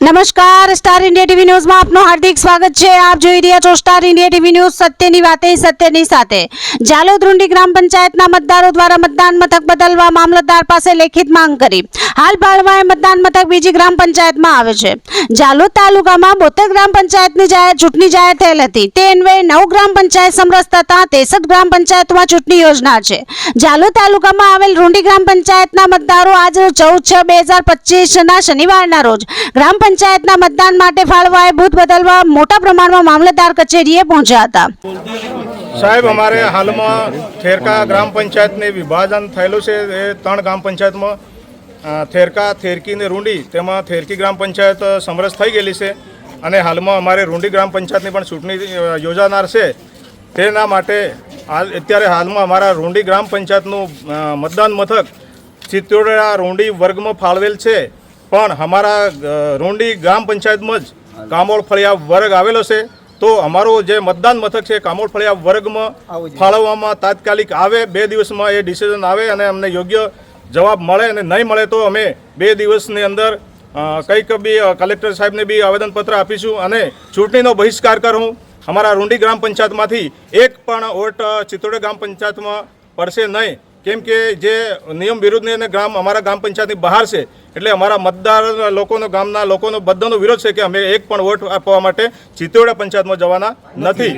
નમસ્કાર, star India TV ન્યૂઝમાં આપનું હાર્દિક સ્વાગત છે. આપ જોઈ રહ્યા છો સ્ટાર ઇન્ડિયા ટીવી ન્યૂઝ સત્યની વાતે, સત્યની સાથે. જાલોદ રૂંડી ગ્રામ પંચાયતના મતદારો દ્વારા મતદાન મથક બદલવા મામલતદાર પાસે લેખિત માંગ કરી. હાલ બાળવાએ મતદાન મથક બીજી ગ્રામ પંચાયતમાં આવે છે. જાલોદ તાલુકામાં બોતેર ગ્રામ પંચાયતની જાહેર ચૂંટણી જાહેર થયેલ હતી. તે અન્વયે નવ ગ્રામ પંચાયત સમરસ થતા ત્રેસઠ ગ્રામ પંચાયતમાં ચૂંટણી યોજના છે. જાલોદ તાલુકામાં આવેલ રૂંડી ગ્રામ પંચાયતના મતદારો આજ ચૌદ છ બે હજાર પચીસના શનિવારના રોજ ગ્રામ પંચાયતના મતદાન માટે ફાળવાએ બૂથ બદલવા મોટા પ્રમાણમાં મામલતદાર કચેરીએ પહોંચ્યા હતા. સાહેબ, અમારે હાલમાં થેરકા ગ્રામ પંચાયતને વિભાજન થયેલું છે. એ ત્રણ ગ્રામ પંચાયતમાં થેરકા થેરકી ને રૂંડી, તેમાં થેરકી ગ્રામ પંચાયત સમરસ થઈ ગયેલી છે. અને હાલમાં અમારે રૂંડી ગ્રામ પંચાયતની પણ ચૂંટણી યોજાનાર છે. તેના માટે હાલ, અત્યારે હાલમાં અમારા રૂંડી ગ્રામ પંચાયતનું મતદાન મથક ચિત્તોડા રૂંડી વર્ગમાં ફાળવેલ છે. પણ અમારા રોંડી ગ્રામ પંચાયતમાં જ કામોળ ફળિયા વર્ગ આવેલો છે. તો અમારો જે મતદાન મથક છે કામોળ ફળિયા વર્ગમાં ફાળવવામાં તાત્કાલિક આવે બે દિવસમાં એ ડિસિઝન આવે અને અમને યોગ્ય જવાબ મળે અને નહીં મળે તો અમે બે દિવસની અંદર કંઈક બી કલેક્ટર સાહેબને બી આવેદનપત્ર આપીશું અને ચૂંટણીનો બહિષ્કાર કરું. અમારા રૂંડી ગ્રામ પંચાયતમાંથી એક પણ વોટ અ, ચિત્તોડ ગ્રામ પંચાયતમાં પડશે નહીં. કેમ કે જે નિયમ વિરુદ્ધની અને ગ્રામ અમારા ગ્રામ પંચાયતની બહાર છે એટલે અમારા મતદાર લોકોનો ગામના લોકોનો બધાનો વિરોધ છે કે અમે એક પણ વોટ આપવા માટે ચિત્તોડા પંચાયતમાં જવાના નથી.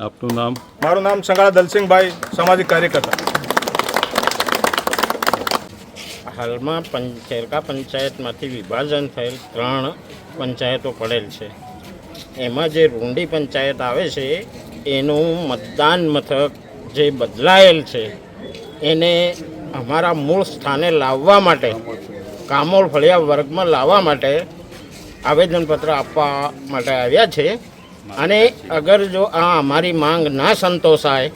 આપનું નામ? મારું નામ સંગાળા દલસિંહભાઈ સામાજિક કાર્યકર્તા. હાલમાં પંચેરકા પંચાયતમાંથી વિભાજન થયેલ ત્રણ પંચાયતો પડેલ છે. એમાં જે રૂંડી પંચાયત આવે છે એનું મતદાન મથક જે બદલાયેલ છે એને અમારા મૂળ સ્થાને લાવવા માટે કામોળ ફળિયા વર્ગમાં લાવવા માટે આવેદનપત્ર આપવા માટે આવ્યા છે. અને અગર જો આ અમારી માંગ ના સંતોષાય,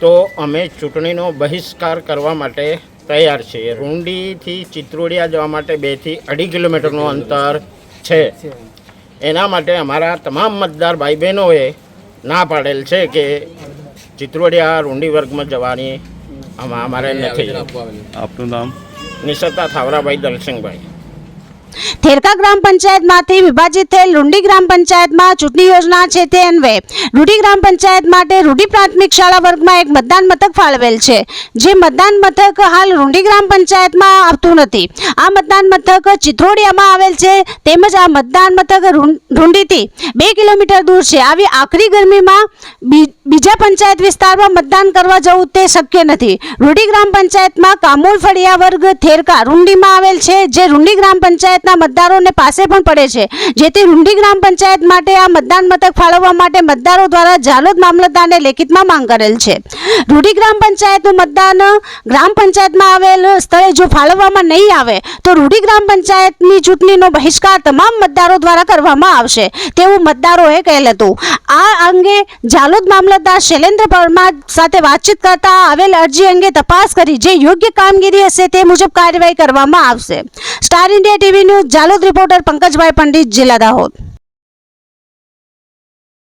તો અમે ચૂંટણીનો બહિષ્કાર કરવા માટે તૈયાર છીએ. રૂંડીથી ચિત્રોડિયા જવા માટે બેથી અઢી કિલોમીટરનું અંતર છે. એના માટે અમારા તમામ મતદાર ભાઈ બહેનોએ ના પાડેલ છે કે ચિત્રોડિયા રૂંડી વર્ગમાં જવાની અમારે નથી. આપનું નામ? નિશતા થાવરાભાઈ દલસિંહભાઈ. થેરકા ગ્રામ પંચાયતમાંથી વિભાજિત થયેલ રૂંડી ગ્રામ પંચાયતમાં ચૂંટણી યોજના છે તે અન્વયે રૂડી ગ્રામ પંચાયત માટે રૂડી પ્રાથમિક શાળા વર્ગમાં એક મતદાન મથક ફાળવેલ છે. જે મતદાન મથક હાલ રૂંડી ગ્રામ પંચાયતમાં આવતું નથી. આ મતદાન મથક ચિત્રોડિયામાં આવેલ છે. તેમજ આ મતદાન મથક રૂંડીથી બે કિલોમીટર દૂર છે. આવી આખરી ગરમીમાં બીજા પંચાયત વિસ્તારમાં મતદાન કરવા જવું તે શક્ય નથી. રૂડી ગ્રામ પંચાયતમાં કામોલ ફળિયા વર્ગ થેરકા રૂંડીમાં આવેલ છે. જે રૂંડી ગ્રામ પંચાયતના મતદારોને પાસે પણ પડે છે. જેથી રૂંડી ગ્રામ પંચાયત માટે આ મતદાન મથક ફાળવવા માટે મતદારો દ્વારા જાલોદ મામલતદારને લેખિતમાં માંગ કરેલ છે. રૂઢી ગ્રામ પંચાયતનું મતદાન ગ્રામ પંચાયતમાં આવેલ સ્થળે જો ફાળવવામાં નહીં આવે, તો રૂઢી ગ્રામ પંચાયતની ચૂંટણીનો બહિષ્કાર તમામ મતદારો દ્વારા કરવામાં આવશે, તેવું મતદારોએ કહેલ હતું. આ અંગે જાલોદ મામલતદાર શૈલેન્દ્ર પરમાર સાથે વાતચીત કરતા આવેલ અરજી અંગે તપાસ કરી જે યોગ્ય કામગીરી હશે તે મુજબ કાર્યવાહી કરવામાં આવશે. Star India TV news Jhalod reporter Pankajbhai Pandit જિલ્લા દાહોદ.